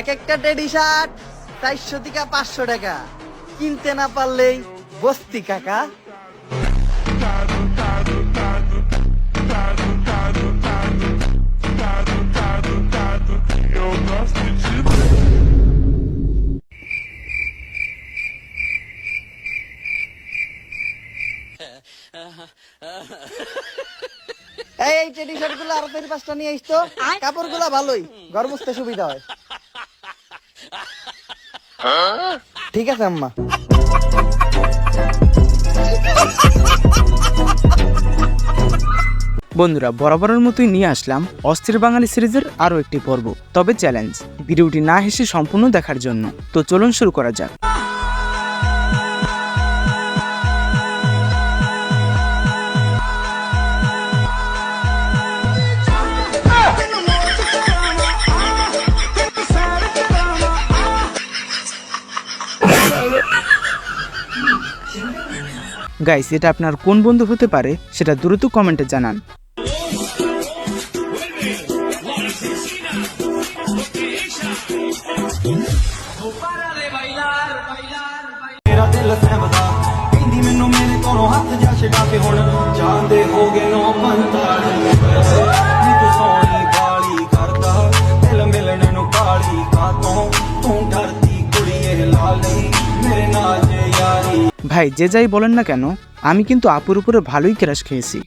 এক একটা teddy shirt চারশো থেকে পাঁচশো টাকা। কিনতে না পারলেই বস্তি কাকা। এই টেডি শার্টগুলো আরও পাঁচটা নিয়ে আসতো কাপড়গুলা ভালোই ঘর মুছতে সুবিধা হয়। ঠিক আছে, আম্মা। বন্ধুরা, বরাবরের মতোই নিয়ে আসলাম অস্থির বাঙালি সিরিজের আরও একটি পর্ব, তবে চ্যালেঞ্জ ভিডিওটি না হেসে সম্পূর্ণ দেখার জন্য। তো চলুন শুরু করা যাক। গাইস এটা আপনার কোন বন্ধু হতে পারে সেটা দ্রুত কমেন্টে জানান ਕਾਲੀ ভাই যে যাই বলেন না কেন আমি কিন্তু আপুর উপরে ভালোই ক্র্যাশ খেয়েছি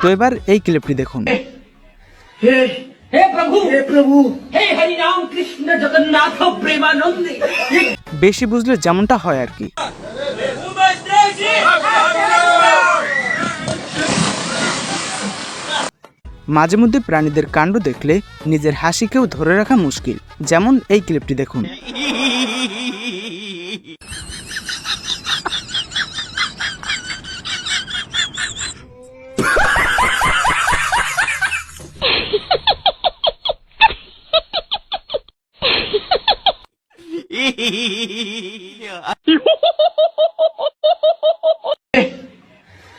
তো এবার এই ক্লিপটি দেখুন বেশি বুঝলে যেমনটা হয় আর কি মাঝে মধ্যে প্রাণীদের কাণ্ড দেখলে নিজের হাসিকেও ধরে রাখা মুশকিল। যেমন এই ক্লিপটি দেখুন।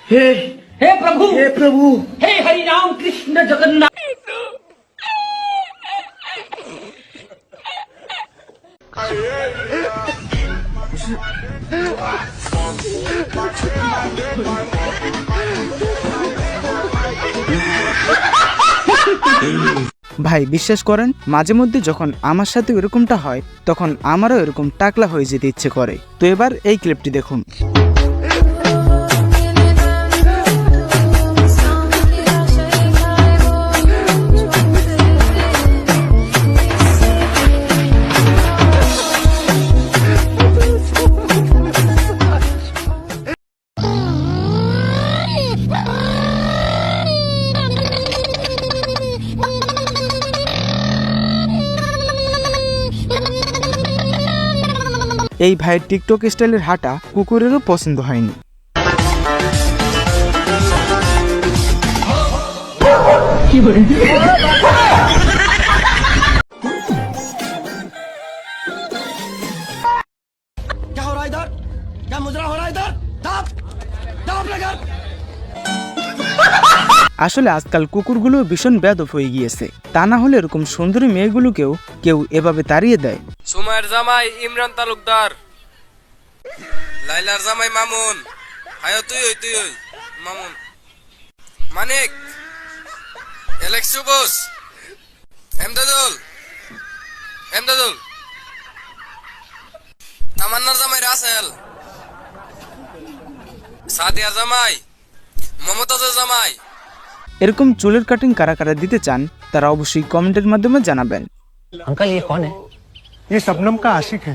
হে হে প্রভু! হে প্রভু! জগন্নাথ। ভাই, বিশ্বাস করেন, মাঝে মধ্যে যখন আমার সাথে এরকমটা হয়, তখন আমারও এরকম টাকলা হয়ে যেতে ইচ্ছে করে। তো এবার এই ক্লিপটি দেখুন। এই ভাইয়ের টিকটক স্টাইলের হাঁটা কুকুরেরও পছন্দ হয়নি क्या हो रहा है इधर क्या मुजरा हो रहा है इधर दाप दाप लगा আসলে আজকাল কুকুরগুলো ভীষণ বেদব হয়ে গিয়েছে। তা না হলে এরকম সুন্দরী মেয়েগুলোকেও কেউ এভাবে তাড়িয়ে দেয়। সুমায়ের জামাই ইমরান তালুকদার। লাইলার জামাই মামুন। হায়, তুই ওই তুই ওই। মামুন। মানিক। এলেক্স সুবোস। এমদাদুল। এমদাদুল। তামান্নার জামাই রাসেল। সাদিয়া জামাই। মমতাজের জামাই। এরকম চুলের কাটিং কারা কারা দিতে চান তারা অবশ্যই কমেন্টের মাধ্যমে জানাবেন अंकल ये कौन है ये शबनम का आशिक है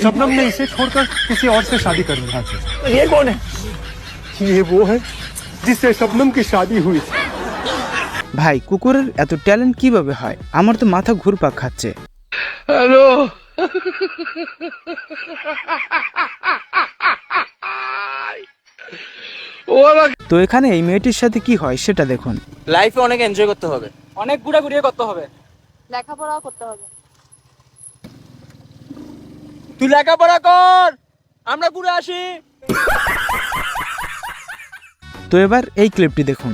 शबनम ने इसे छोड़कर किसी और से शादी कर लिया ये कौन है ये वो है जिससे शबनम की शादी हुई थी ভাই কুকুরের এত ট্যালেন্ট কিভাবে হয় আমার তো মাথা ঘুরপাক খাচ্ছে হ্যালো তো এখানে এই মেয়েটির সাথে কি হয় সেটা দেখুন। লাইফে অনেক এনজয় করতে হবে। অনেক ঘুরাঘুরিয়ে করতে হবে। লেখাপড়াও করতে হবে। তুই লেখাপড়া কর! আমরা ঘুরে আসি। তো এবার এই ক্লিপটি দেখুন।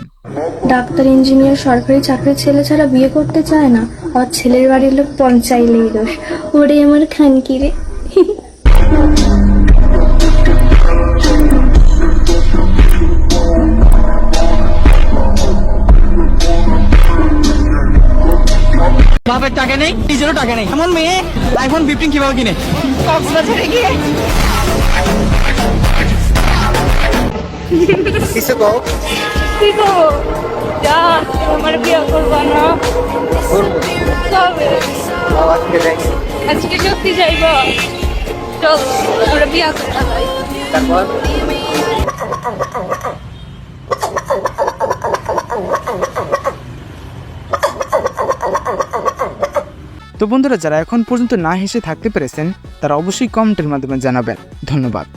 ডাক্তার ইঞ্জিনিয়ার সরকারি চাকরির ছেলে ছাড়া বিয়ে করতে চায় না। আর ছেলের বাড়ির লোক পঞ্চাইলেই দোষ ওরে আমার খানকি নেই নিজেরও টাকা নেই। এমন মেয়ে আইফোন ফিফটিন কীভাবে কিনে? কক্সবাজারে গিয়ে কিছু কও কি করব যা আমার বিয়ে করব না আজকে সত্যি যাইব। চল আমরা বিয়ে করতে যাই। তো বন্ধুরা, যারা এখন পর্যন্ত না হেসে থাকতে পেরেছেন, তারা অবশ্যই কমেন্টের মাধ্যমে জানাবেন। ধন্যবাদ।